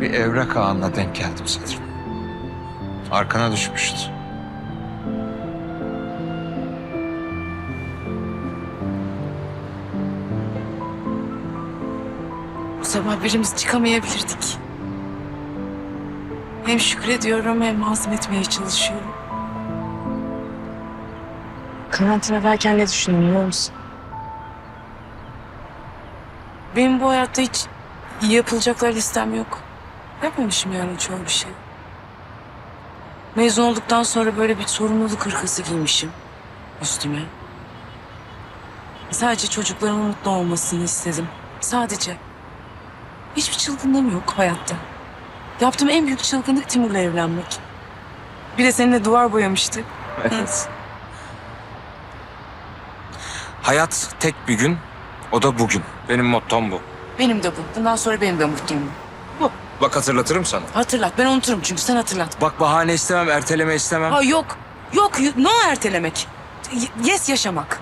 bir evrak ağına denk geldim sanırım. Arkana düşmüştü. Bu sabah birimiz çıkamayabilirdik. Hem şükrediyorum hem hazmetmeye çalışıyorum. Karantinadayken ne düşündüm biliyor musun? Benim bu hayatta hiç yapılacaklar listem yok. Yapmamışım yani çoğu bir şey. Mezun olduktan sonra böyle bir sorumluluk hırkası giymişim üstüme. Sadece çocuklarımın mutlu olmasını istedim. Sadece. Hiçbir çılgınlığım yok hayatta. Yaptığım en büyük çılgınlık Timur'la evlenmek. Bir de seninle duvar boyamıştı. Evet. Hayat tek bir gün, o da bugün. Benim mottom bu. Benim de bu. Bundan sonra benim de mutluyum. Bu. Bak hatırlatırım sana. Hatırlat. Ben unuturum çünkü sen hatırlat. Bak bahane istemem, erteleme istemem. Ha yok. Yok. y- No ertelemek. Y- Yes yaşamak.